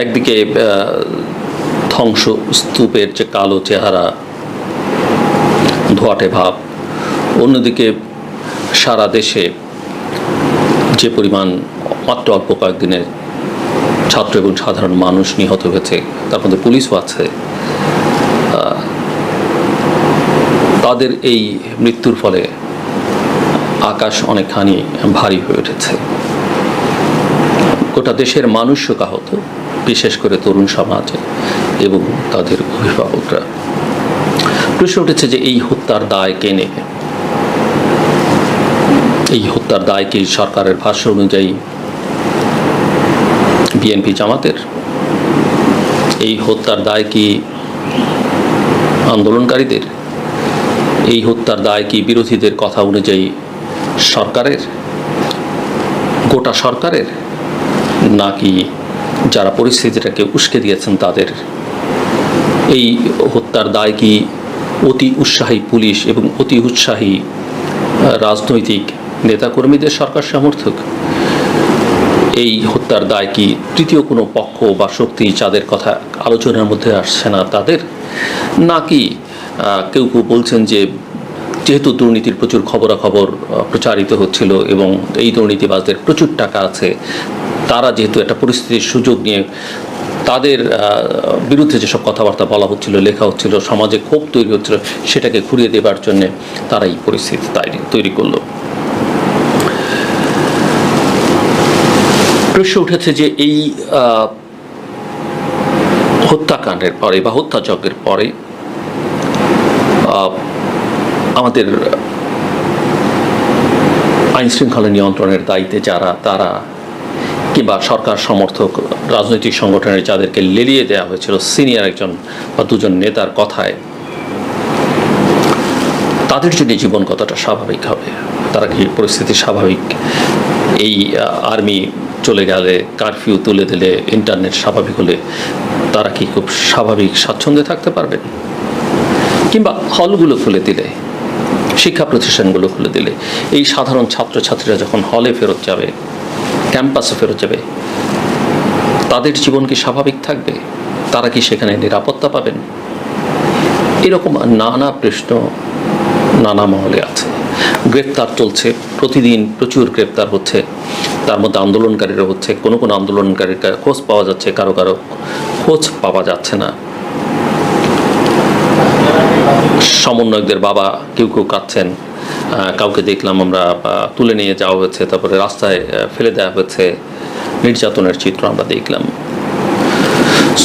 একদিকে ধ্বংস স্তূপের যে কালো চেহারা, ধোয়াটে ভাব, অন্যদিকে সারা দেশে যে পরিমাণ, মাত্র অল্প কয়েকদিনে ছাত্র এবং সাধারণ মানুষ নিহত হয়েছে, তার মধ্যে পুলিশও আছে তাদের এই মৃত্যুর ফলে আকাশ অনেকখানি ভারী হয়ে উঠেছে। গোটা দেশের মানুষ শোকাহত বিশেষ করে তরুণ সমাজ এবং তাদের অভিভাবকরা। প্রশ্ন উঠেছে যে এই হত্যার দায় কে নেবে? এই হত্যার দায় কি সরকারের ভাষ্য অনুযায়ী বিএনপি জামাতের? এই হত্যার দায় কি আন্দোলনকারীদের? এই হত্যার দায় কি বিরোধীদের? কথা অনুযায়ী সরকারের? গোটা সরকারের? নাকি যারা পরিস্থিতিটাকে উস্কে দিয়েছেন তাদের? এই হত্যার দায় কি অতি উৎসাহী পুলিশ এবং অতি উৎসাহী রাজনৈতিক নেতাকর্মীদের সরকার সমর্থক? এই হত্যার দায় কি তৃতীয় কোনো পক্ষ বা শক্তি যাদের কথা আলোচনার মধ্যে আসছে না তাদের? নাকি কেউ কেউ বলছেন যে যেহেতু দুর্নীতির প্রচুর খবরাখবর প্রচারিত হচ্ছিল এবং এই দুর্নীতিবাজদের প্রচুর টাকা আছে তারা যেহেতু একটা পরিস্থিতির সুযোগ নিয়ে তাদের বিরুদ্ধে যেসব কথাবার্তা বলা হচ্ছিল, লেখা হচ্ছিল, সমাজে ক্ষোভ তৈরি হচ্ছিল, সেটাকে ঘুরিয়ে দেবার জন্যে তারা এই পরিস্থিতি তৈরি করল। প্রশ্ন উঠেছে যে এই হত্যাকাণ্ডের পরে বা হত্যাযজ্ঞের পরে আমাদের আইন শৃঙ্খলা নিয়ন্ত্রণের দায়িত্বে যারা, তারা কিংবা সরকার সমর্থক রাজনৈতিক সংগঠনের যাদেরকে লেলিয়ে দেওয়া হয়েছিল, সিনিয়র একজন বা দুজন নেতার কথায়, তাদের জন্য জীবন কতটা স্বাভাবিক হবে? তারা কি পরিস্থিতি স্বাভাবিক? এই আর্মি চলে গেলে, কারফিউ তুলে দিলে, ইন্টারনেট স্বাভাবিক হলে তারা কি খুব স্বাভাবিক স্বাচ্ছন্দ্যে থাকতে পারবেন কিংবা হলগুলো খুলে দিলে, শিক্ষা প্রতিষ্ঠানগুলো খুলে দিলে, এই সাধারণ ছাত্রছাত্রীরা যখন হলে ফেরত যাবে ক্যাম্পাসে ফেরত যাবে। তাদের জীবন কি স্বাভাবিক থাকবে? তারা কি সেখানে নিরাপত্তা পাবেন? এরকম নানা প্রশ্ন, নানা মহলে আছে। গ্রেপ্তার চলছে, প্রতিদিন প্রচুর গ্রেপ্তার হচ্ছে। তার মধ্যে আন্দোলনকারীরা হচ্ছে, কোনো কোনো আন্দোলনকারীর খোঁজ পাওয়া যাচ্ছে, কারও কারও খোঁজ পাওয়া যাচ্ছে না। সমন্বয়কদের বাবা কেউ কেউ কাঁদছেন। কাউকে দেখলাম আমরা তুলে নিয়ে যাওয়া হয়েছে তারপরে রাস্তায় ফেলে দেওয়া হয়েছে নির্যাতনের চিত্র আমরা দেখলাম।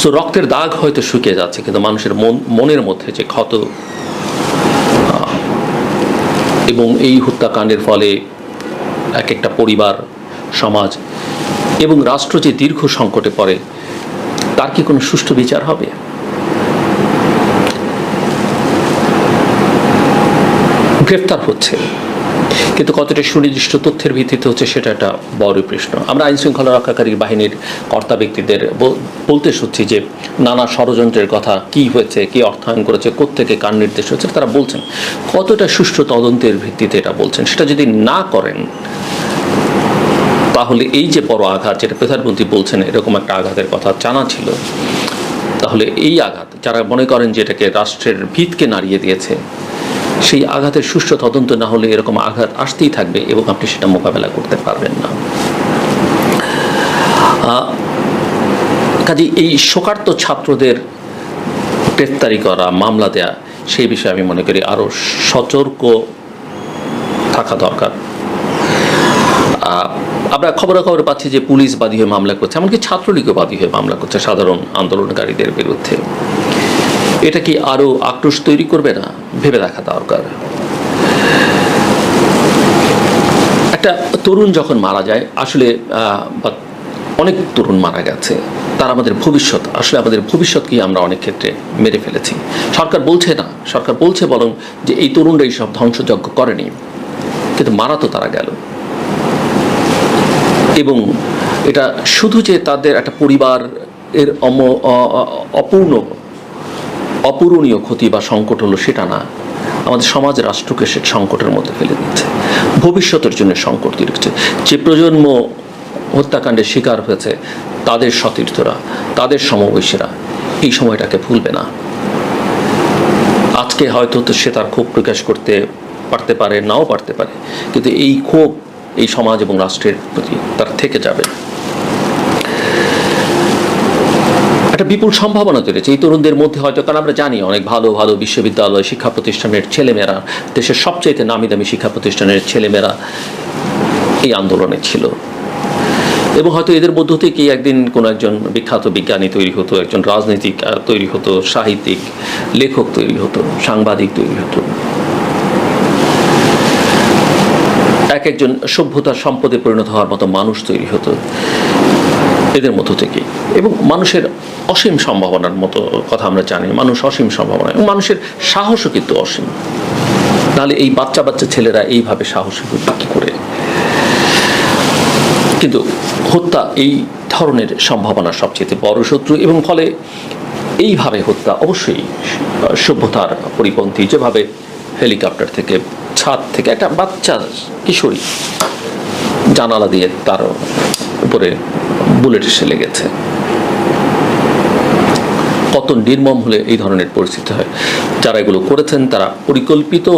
সো রক্তের দাগ হয়তো শুকিয়ে যাচ্ছে, কিন্তু মানুষের মন, মনের মধ্যে যে ক্ষত এবং এই হত্যাকাণ্ডের ফলে এক একটা পরিবার, সমাজ এবং রাষ্ট্র যে দীর্ঘ সংকটে পড়ে, তার কি কোনো সুষ্ঠু বিচার হবে? গ্রেফতার হচ্ছে। কিন্তু কতটা সুনির্দিষ্ট তথ্যের ভিত্তিতে হচ্ছে সেটা একটা বড় প্রশ্ন। আমরা আইন শৃঙ্খলা রক্ষাকারী বাহিনীর কর্তা ব্যক্তিদের বলতে শুনছি যে নানা ষড়যন্ত্রের কথা, কি হয়েছে, কি অর্থায়ন করেছে, কোত্থেকে কার নির্দেশ হয়েছে, তারা বলছেন। কতটা সুষ্ঠু তদন্তের ভিত্তিতে এটা বলছেন, সেটা যদি না করেন, তাহলে এই যে বড় আঘাত যেটা প্রধানমন্ত্রী বলছেন, এরকম একটা আঘাতের কথা জানা ছিল, তাহলে এই আঘাত, যারা মনে করেন যে এটাকে রাষ্ট্রের ভিতকে নাড়িয়ে দিয়েছে সেই আঘাতের সুষ্ঠু তদন্ত না হলে এরকম আঘাত আসতেই থাকবে এবং আপনি সেটা মোকাবেলা করতে পারবেন না। কাজে এই শোকার্ত ছাত্রদের গ্রেফতারি করা, মামলা দেয়া, সেই বিষয়ে আমি মনে করি আরও সতর্ক থাকা দরকার। আমরা খবরাখবর পাচ্ছি যে পুলিশ বাদী হয়ে মামলা করছে, এমনকি ছাত্রলীগও বাদী হয়ে মামলা করছে সাধারণ আন্দোলনকারীদের বিরুদ্ধে। এটা কি আরও আক্রোশ তৈরি করবে না? ভেবে দেখা দরকার। একটা তরুণ যখন মারা যায়, আসলে অনেক তরুণ মারা গেছে, তার আমাদের ভবিষ্যৎ, আসলে আমাদের ভবিষ্যৎকে আমরা অনেক ক্ষেত্রে মেরে ফেলেছি। সরকার বলছে না, সরকার বলছে বরং যে এই তরুণরা সব ধ্বংসযজ্ঞ করেনি। কিন্তু মারা তো তারা গেল। এবং এটা শুধু যে তাদের একটা পরিবার এর অম অপূর্ণ অপূরণীয় ক্ষতি বা সংকট হলো সেটা না। আমাদের সমাজ রাষ্ট্রকে সে সংকটের মধ্যে ফেলে দিচ্ছে। ভবিষ্যতের জন্য সংকট তৈরি যে প্রজন্ম হত্যাকাণ্ডের শিকার হয়েছে, তাদের সতীর্থরা, তাদের সমবয়সীরা এই সময়টাকে ভুলবে না। আজকে হয়তো সে তার ক্ষোভ প্রকাশ করতে পারতে পারে, নাও পারতে পারে, কিন্তু এই ক্ষোভ এই সমাজ এবং রাষ্ট্রের প্রতি তার থেকে যাবে একটা বিপুল সম্ভাবনা হয়েছে এই তরুণদের মধ্যে হয়তো, কারণ আমরা জানি অনেক ভালো ভালো বিশ্ববিদ্যালয়, শিক্ষা প্রতিষ্ঠানের ছেলেমেয়েরা, দেশের সবচেয়ে নামি দামি শিক্ষা প্রতিষ্ঠানের ছেলেমেয়েরা এই আন্দোলনে ছিল। এবং হয়তো এদের মধ্য থেকে একদিন কোনো একজন বিখ্যাত বিজ্ঞানী তৈরি হতো, একজন রাজনীতিক তৈরি হতো, সাহিত্যিক, লেখক তৈরি হতো, সাংবাদিক তৈরি হতো। এক একজন সভ্যতার সম্পদে পরিণত হওয়ার মতো মানুষ তৈরি হতো। এদের মধ্য থেকে। এবং মানুষের অসীম সম্ভাবনার মতো কথা আমরা জানি, মানুষ অসীম সম্ভাবনা, এবং মানুষের সাহসও কিন্তু অসীম। নাহলে এই বাচ্চা বাচ্চা ছেলেরা এইভাবে সাহসী করবে কি করে? কিন্তু হত্যা এই ধরনের সম্ভাবনা সবচেয়ে বড় শত্রু, এবং ফলে এইভাবে হত্যা অবশ্যই সভ্যতার পরিপন্থী, যেভাবে হেলিকপ্টার থেকে ছাদ থেকে একটা বাচ্চা কিশোরী জানালা দিয়ে তার উপরে বুলেট এসে লেগেছে। কত নির্মম হলে এই ধরনের পরিস্থিতি হয়। যারা এগুলো করেছেন, তারা পরিকল্পিত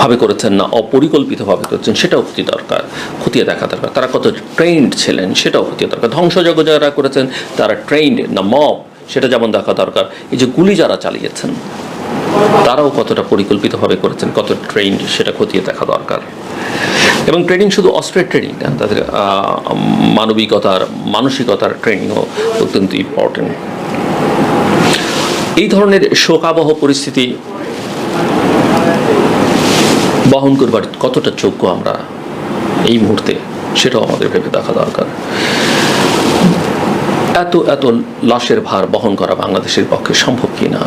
ভাবে করেছেন না, অপরিকল্পিতভাবে করেছেন, সেটাও ক্ষতি দরকার, খতিয়ে দেখা দরকার। তারা কত ট্রেন্ড ছিলেন, সেটাও খতিয়ে দরকার। ধ্বংসযজ্ঞ যারা করেছেন, তারা ট্রেন্ড না মব সেটা যেমন দেখা দরকার। এই যে গুলি যারা চালিয়েছেন, তারাও কতটা পরিকল্পিতভাবে করেছেন, কত ট্রেন্ড সেটা খতিয়ে দেখা দরকার। এবং ট্রেনিং শুধু অস্ত্রের ট্রেনিং না, তাদের মানবিকতার, মানসিকতার ট্রেনিংও অত্যন্ত ইম্পর্টেন্ট এই ধরনের শোকাবহ পরিস্থিতি বহন করবার কতটা যোগ্য আমরা এই মুহূর্তে, সেটাও আমাদের ভেবে দেখা দরকার। এত এত লাশের ভার বহন করা বাংলাদেশের পক্ষে সম্ভব কি না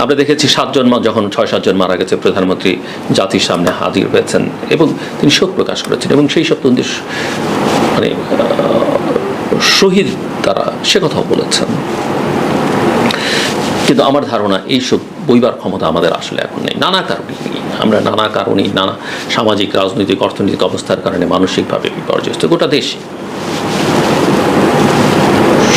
আমরা দেখেছি সাতজন যখন ছয়, সাতজন মারা গেছে, প্রধানমন্ত্রী জাতির সামনে হাজির হয়েছেন এবং তিনি শোক প্রকাশ করেছেন এবং সেই সব মানে শহীদ তারা সে কথাও বলেছেন। কিন্তু আমার ধারণা এইসব বইবার ক্ষমতা আমাদের আসলে এখন নেই। নানা কারণে আমরা নানা কারণেই নানা সামাজিক, রাজনৈতিক, অর্থনৈতিক অবস্থার কারণে মানসিকভাবে বিপর্যস্ত। গোটা দেশে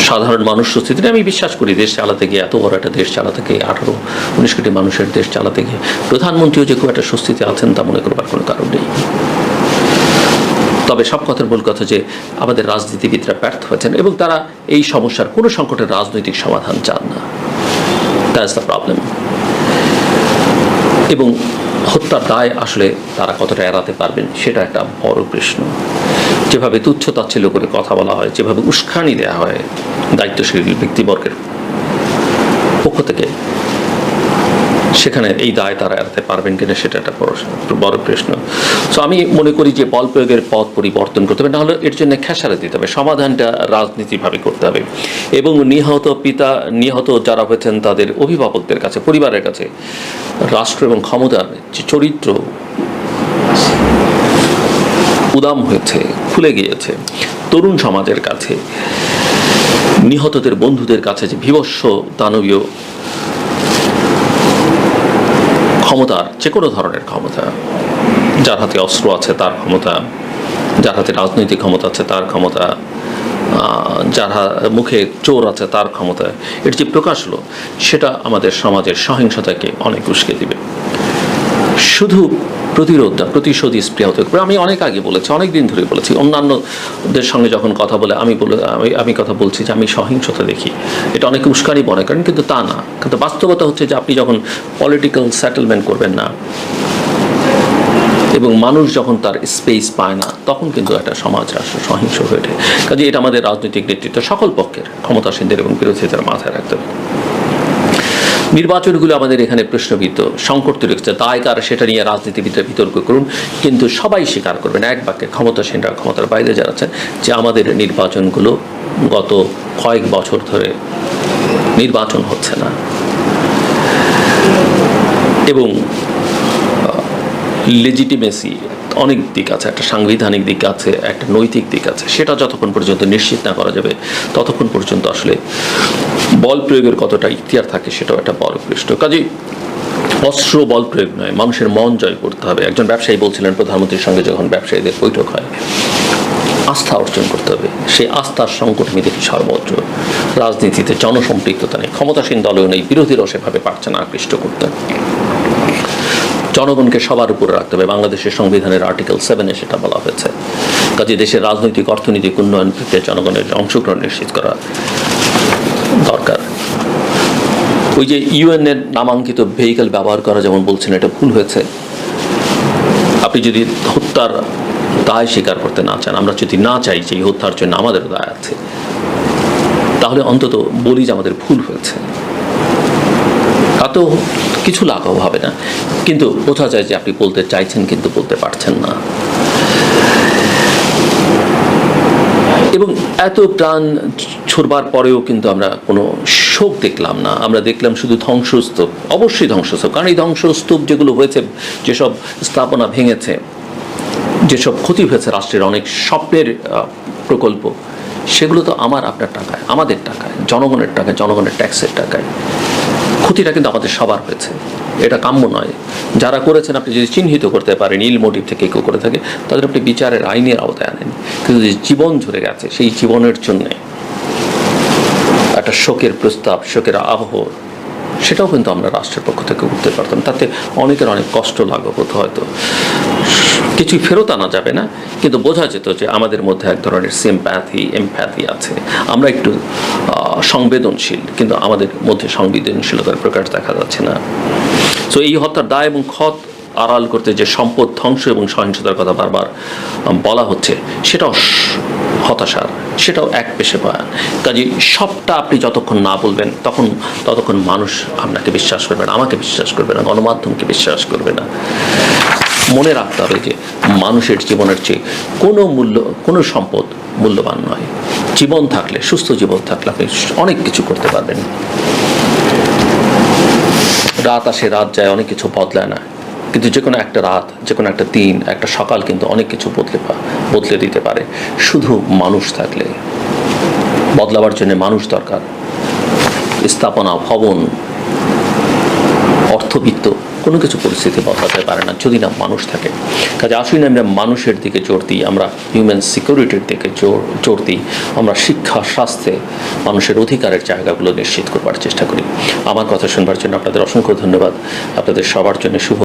সাধারণ মানুষ সুস্থিতিতে আমি বিশ্বাস করি, দেশ চালাতে গিয়ে এত বড় একটা দেশ চালাতে গিয়ে আঠারো, উনিশ কোটি মানুষের দেশ চালাতে গিয়ে প্রধানমন্ত্রীও যে খুব একটা সুস্থিতি আছেন তা মনে করবার কোনো কারণ নেই। তবে সব কথার মূল কথা যে আমাদের রাজনীতিবিদরা ব্যর্থ হয়েছেন এবং তারা এই সমস্যার কোনো সংকটের রাজনৈতিক সমাধান চান না। দ্যাটস দ্য প্রবলেম এবং হত্যার দায় আসলে তারা কতটা এড়াতে পারবেন, সেটা একটা বড় প্রশ্ন। যেভাবে তুচ্ছ তাচ্ছিল্য করে কথা বলা হয়, যেভাবে উস্কানি দেওয়া হয় দায়িত্বশীল ব্যক্তিবর্গের পক্ষ থেকে সেখানে এই দায় তারা এড়াতে পারবেন কিনা সেটা একটা বড় প্রশ্ন। সো আমি মনে করি যে বল প্রয়োগের পথ পরিবর্তন করতে হবে, নাহলে এর জন্য খেসারে দিতে হবে, সমাধানটা রাজনীতিভাবে করতে হবে। এবং নিহত পিতা, নিহত যারা হয়েছেন তাদের অভিভাবকদের কাছে, পরিবারের কাছে, রাষ্ট্র এবং ক্ষমতার যে চরিত্র উদাম হয়েছে, খুলে গিয়েছে, তরুণ সমাজের কাছে, নিহতদের বন্ধুদের কাছে যে বিভৎস দানবীয় ক্ষমতার যে কোনো ধরনের ক্ষমতা। যার হাতে অস্ত্র আছে, তার ক্ষমতা। যার হাতে রাজনৈতিক ক্ষমতা আছে, তার ক্ষমতা। যার মুখে চোর আছে, তার ক্ষমতা। এর যে প্রকাশ হলো, সেটা আমাদের সমাজের সহিংসতাকে অনেক উস্কে দিবে। শুধু প্রতিরোধ না প্রতিশোধী স্প্রিয়া হতে আমি অনেক আগে বলেছি, অনেক দিন ধরে বলেছি, অন্যান্যদের সঙ্গে যখন কথা বলে, আমি বলে, আমি আমি কথা বলছি যে আমি সহিংসতা দেখি। এটা অনেক উস্কানি মনে করেন, কিন্তু তা না। কিন্তু বাস্তবতা হচ্ছে যে আপনি যখন পলিটিক্যাল সেটেলমেন্ট করবেন না, এবং মানুষ যখন তার স্পেস পায় না, তখন কিন্তু একটা সমাজ রাষ্ট্র সহিংস হয়ে ওঠে। কাজে এটা আমাদের রাজনৈতিক নেতৃত্ব, সকল পক্ষের, ক্ষমতাসীনদের এবং বিরোধীদের মাথায় রাখতে হবে। নির্বাচনগুলো আমাদের এখানে প্রশ্নবিদ্ধ, সংকট তৈরি হচ্ছে। দায় কার সেটা নিয়ে রাজনীতিবিদরা বিতর্ক করুন, কিন্তু সবাই স্বীকার করবেন, এক বাক্যে ক্ষমতাসীনরা, ক্ষমতার বাইরে যারা আছেন, যে আমাদের নির্বাচনগুলো গত কয়েক বছর ধরে নির্বাচন হচ্ছে না। এবং লেজিটিমেসি অনেক দিক আছে, একটা সাংবিধানিক দিক আছে, একটা নৈতিক দিক আছে, সেটা যতক্ষণ পর্যন্ত নিশ্চিত না করা যাবে, ততক্ষণ পর্যন্ত আসলে বল প্রয়োগের কতটা ইতিহার থাকে সেটাও একটা বড় প্রশ্ন। কাজেই অস্ত্র বল প্রয়োগ নয়, মানুষের মন জয় করতে হবে। একজন ব্যবসায়ী বলছিলেন প্রধানমন্ত্রীর সঙ্গে যখন ব্যবসায়ীদের বৈঠক হয়, আস্থা অর্জন করতে হবে। সেই আস্থার সংকট আমি দেখি সর্বোচ্চ রাজনীতিতে জনসম্পৃক্ততা নেই, ক্ষমতাসীন দলেও নেই, বিরোধীরাও সেভাবে পারছে না আকৃষ্ট করতে। জনগণকে সবার উপরে রাখতে হবে। বাংলাদেশের সংবিধানের আর্টিকেল সেভেনে সেটা বলা হয়েছে। কাজে দেশের রাজনৈতিক, অর্থনৈতিক উন্নয়ন প্রক্রিয়া জনগণের অংশগ্রহণ নিশ্চিত করা দরকার। ওই যে ইউএন এর নামাঙ্কিত ভেহিকেল ব্যবহার করা যেমন বলছেন, এটা ভুল হয়েছে। আপনি যদি হত্যার দায় স্বীকার করতে না চান, আমরা যদি না চাই যে হত্যার জন্য আমাদের দায় আছে, তাহলে অন্তত বলি যে আমাদের ভুল হয়েছে। তাতেও কিছু লাঘব হবে না। কিন্তু বোঝা যায় যে আপনি বলতে চাইছেন কিন্তু বলতে পারছেন না। এবং এত প্রাণ ছড়বার পরেও কিন্তু আমরা কোনো শোক দেখলাম না। আমরা দেখলাম শুধু ধ্বংসস্তূপ, অবশ্যই ধ্বংসস্তূপ, কারণ এই ধ্বংসস্তূপ যেগুলো হয়েছে, যেসব স্থাপনা ভেঙেছে, যেসব ক্ষতি হয়েছে রাষ্ট্রের অনেক স্বপ্নের প্রকল্প, সেগুলো তো আমার আপনার টাকায়, আমাদের টাকায়, জনগণের টাকায়, জনগণের ট্যাক্সের টাকায়। ক্ষতিটা কিন্তু আমাদের সবার হয়েছে। এটা কাম্য নয়। যারা করেছেন আপনি যদি চিহ্নিত করতে পারেন, ইল মোটিভ থেকে কেউ করে থাকে, তাদের আপনি বিচারের আইনের আওতায় আনেন। কিন্তু যে জীবন ঝরে গেছে, সেই জীবনের জন্যে একটা শোকের প্রস্তাব, শোকের আবহ, সেটাও কিন্তু আমরা রাষ্ট্রের পক্ষ থেকে করতে পারতাম। তাতে অনেকের অনেক কষ্ট লাগবে হতো হয়তো। কিছুই ফেরত আনা যাবে না, কিন্তু বোঝা যেত যে আমাদের মধ্যে এক ধরনের সিম্প্যাথি এমপ্যাথি আছে। আমরা একটু সংবেদনশীল, কিন্তু আমাদের মধ্যে সংবেদনশীলতার প্রকাশ দেখা যাচ্ছে না। সো এই হত্যার দায় এবং ক্ষত আড়াল করতে যে সম্পদ ধ্বংস এবং সহিংসতার কথা বারবার বলা হচ্ছে, সেটাও হতাশার, সেটাও এক পেশে বয়ান কাজে সবটা আপনি যতক্ষণ না বলবেন, তখন, ততক্ষণ মানুষ আপনাকে বিশ্বাস করবে না, আমাকে বিশ্বাস করবে না, গণমাধ্যমকে বিশ্বাস করবে না। মনে রাখতে হবে যে, মানুষের জীবনের চেয়ে কোনো মূল্য, কোনো সম্পদ মূল্যবান নয়। জীবন থাকলে, সুস্থ জীবন থাকলে আপনি অনেক কিছু করতে পারবেন। রাত আসে রাত যায়, অনেক কিছু বদলায় না। কিন্তু যে কোনো একটা রাত, যে কোনো একটা দিন, একটা সকাল কিন্তু অনেক কিছু বদলে বদলে দিতে পারে। শুধু মানুষ থাকলে। বদলাবার জন্য মানুষ দরকার। স্থাপনা, ভবন, অর্থবিত্ত। কোনো কিছু পরিস্থিতি বদলাতে পারে না যদি না মানুষ থাকে। কাজে আসুন আমরা মানুষের দিকে জোর দিই, আমরা হিউম্যান সিকিউরিটির দিকে জোর জোর দিই, আমরা শিক্ষা, স্বাস্থ্যে মানুষের অধিকারের জায়গাগুলো নিশ্চিত করবার চেষ্টা করি। আমার কথা শুনবার জন্য আপনাদের অসংখ্য ধন্যবাদ। আপনাদের সবার জন্য শুভ